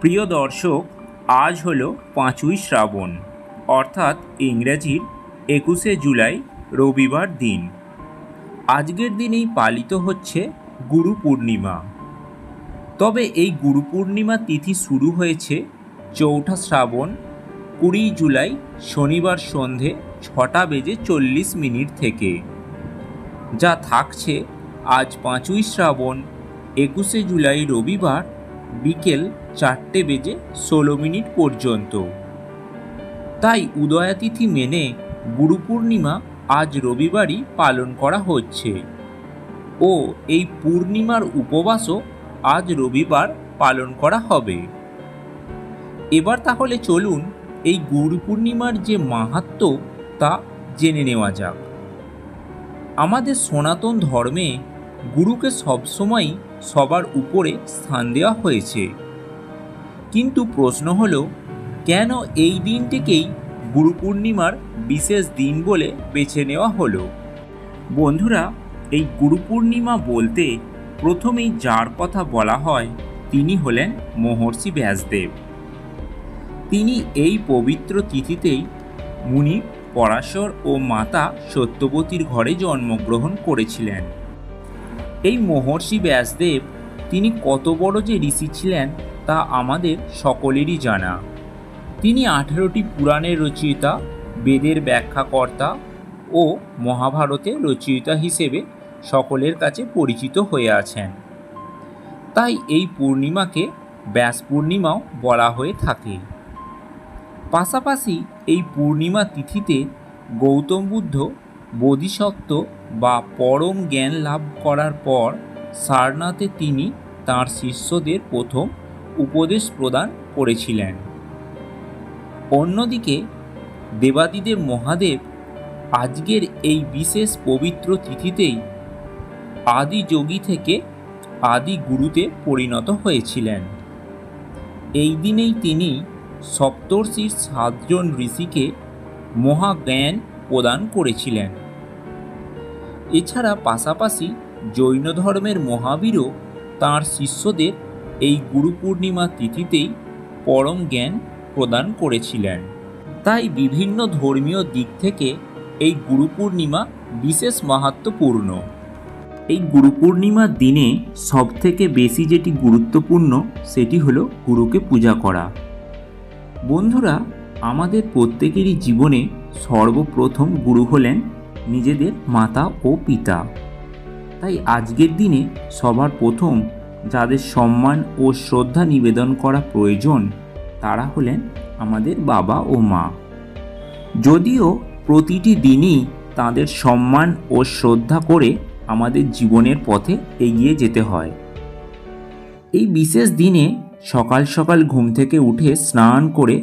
প্রিয় দর্শক, আজ হলো পাঁচই শ্রাবণ, অর্থাৎ ইংরেজির একুশে জুলাই, রবিবার দিন। আজকের দিনেই পালিত হচ্ছে গুরু পূর্ণিমা। তবে এই গুরু পূর্ণিমা তিথি শুরু হয়েছে চৌঠা শ্রাবণ, কুড়ি জুলাই, শনিবার সন্ধে ছটা বেজে চল্লিশ মিনিট থেকে। যা থাকছে আজ পাঁচই শ্রাবণ, একুশে জুলাই রবিবার বিকেল চারটে বেজে ষোলো মিনিট পর্যন্ত। তাই উদয়াতিথি মেনে গুরু পূর্ণিমা আজ রবিবারই পালন করা হচ্ছে। ও এই পূর্ণিমার উপবাসও আজ রবিবার পালন করা হবে। এবার তাহলে চলুন এই গুরু পূর্ণিমার যে মাহাত্ম্য তা জেনে নেওয়া যাক। আমাদের সনাতন ধর্মে গুরুকে সবসময় সবার উপরে স্থান দেওয়া হয়েছে। কিন্তু প্রশ্ন হলো, কেন এই দিনটিকেই গুরু পূর্ণিমার বিশেষ দিন বলে বেছে নেওয়া হলো? বন্ধুরা, এই গুরু পূর্ণিমা বলতে প্রথমেই যার কথা বলা হয় তিনি হলেন মহর্ষি ব্যাসদেব। তিনি এই পবিত্র তিথিতেই মুনি পরাশর ও মাতা সত্যবতীর ঘরে জন্মগ্রহণ করেছিলেন। এই মহর্ষি ব্যাসদেব তিনি কত বড় যে ঋষি ছিলেন তা আমাদের সকলেরই জানা। তিনি আঠেরোটি পুরাণের রচয়িতা বেদের ব্যাখ্যাকর্তা ও মহাভারতের রচয়িতা হিসেবে সকলের কাছে পরিচিত হয়ে আছেন। তাই এই পূর্ণিমাকে ব্যাস পূর্ণিমাও বলা হয়ে থাকে। পাশাপাশি এই পূর্ণিমা তিথিতে গৌতম বুদ্ধ, বোধিসত্ত্ব বা পরম জ্ঞান লাভ করার পর সারনাথে তিনি তাঁর শিষ্যদের প্রথম উপদেশ প্রদান করেছিলেন। অন্যদিকে, দেবাদিদেব মহাদেব আজকের এই বিশেষ পবিত্র তিথিতেই আদি যোগী থেকে আদি গুরুতে পরিণত হয়েছিলেন। এই দিনেই তিনি সপ্তর্ষির সাতজন ঋষিকে মহাজ্ঞান প্রদান করেছিলেন। এছাড়া পাশাপাশি জৈন ধর্মের মহাবীরও তাঁর শিষ্যদের এই গুরু পূর্ণিমা তিথিতেই পরম জ্ঞান প্রদান করেছিলেন। তাই বিভিন্ন ধর্মীয় দিক থেকে এই গুরু পূর্ণিমা বিশেষ মাহাত্মপূর্ণ। এই গুরু পূর্ণিমার দিনে সবথেকে বেশি যেটি গুরুত্বপূর্ণ, সেটি হলো গুরুকে পূজা করা। বন্ধুরা, আমাদের প্রত্যেকেরই জীবনে সর্বপ্রথম গুরু হলেন নিজেদের মাতা ও পিতা। তাই আজকের দিনে সবার প্রথম যাদের সম্মান ও শ্রদ্ধা নিবেদন করা প্রয়োজন, তারা হলেন আমাদের বাবা ও মা। যদিও প্রতিটি দিনই তাদের সম্মান ও শ্রদ্ধা করে আমাদের জীবনের পথে এগিয়ে যেতে হয়। এই বিশেষ দিনে সকাল সকাল ঘুম থেকে উঠে স্নান করে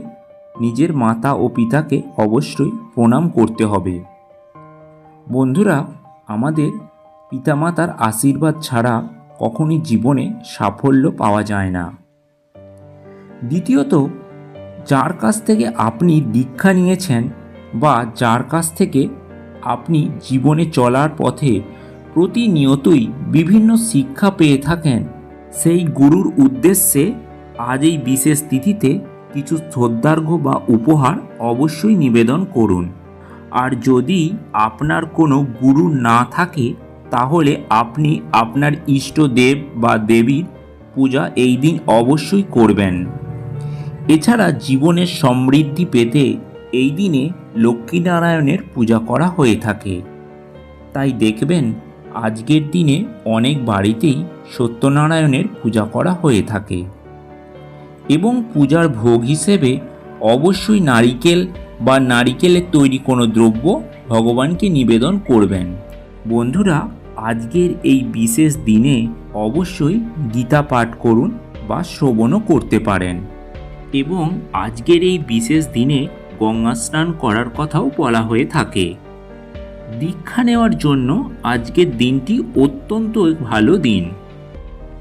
নিজের মাতা ও পিতাকে অবশ্যই প্রণাম করতে হবে। বন্ধুরা, আমাদের পিতামাতার আশীর্বাদ ছাড়া কখনই জীবনে সাফল্য পাওয়া যায় না। দ্বিতীয়ত, যার কাছ থেকে আপনি দীক্ষা নিয়েছেন বা যার কাছ থেকে আপনি জীবনে চলার পথে প্রতিনিয়তই বিভিন্ন শিক্ষা পেয়ে থাকেন, সেই গুরুর উদ্দেশ্যে আজ এই বিশেষ তিথিতে কিছু শ্রদ্ধার্ঘ্য বা উপহার অবশ্যই নিবেদন করুন। আর যদি আপনার কোনো গুরু না থাকে তাহলে আপনি আপনার ইষ্ট দেব বা দেবীর পূজা এই দিন অবশ্যই করবেন। এছাড়া জীবনের সমৃদ্ধি পেতে এই দিনে লক্ষ্মীনারায়ণের পূজা করা হয়ে থাকে। তাই দেখবেন আজকের দিনে অনেক বাড়িতেই সত্যনারায়ণের পূজা করা হয়ে থাকে। এবং পূজার ভোগ হিসেবে অবশ্যই নারিকেল বা নারিকেলের তৈরি কোনো দ্রব্য ভগবানকে নিবেদন করবেন। বন্ধুরা আজকের এই বিশেষ দিনে অবশ্যই গীতা পাঠ করুন বা শ্রবণও করতে পারেন। এবং আজকের এই বিশেষ দিনে গঙ্গা স্নান করার কথাও বলা হয়ে থাকে। দীক্ষা নেওয়ার জন্য আজকের দিনটি অত্যন্ত ভালো দিন।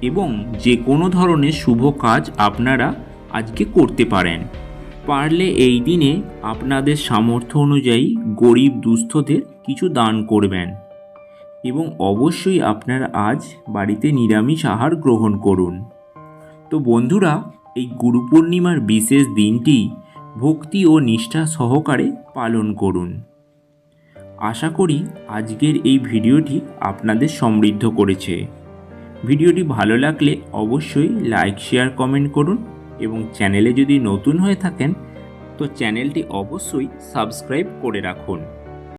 এবং যে কোনো ধরনের শুভ কাজ আপনারা আজকে করতে পারেন। পারলে এই দিনে আপনাদের সামর্থ্য অনুযায়ী গরিব দুস্থদের কিছু দান করবেন। এবং অবশ্যই আপনারা আজ বাড়িতে নিরামিষ আহার গ্রহণ করুন। তো বন্ধুরা, এই গুরু পূর্ণিমার বিশেষ দিনটি ভক্তি ও নিষ্ঠা সহকারে পালন করুন। আশা করি আজকের এই ভিডিওটি আপনাদের সমৃদ্ধ করেছে। ভিডিওটি ভালো লাগলে অবশ্যই লাইক, শেয়ার, কমেন্ট করুন এবং চ্যানেলে যদি নতুন হয়ে থাকেন, তো চ্যানেলটি অবশ্যই সাবস্ক্রাইব করে রাখুন।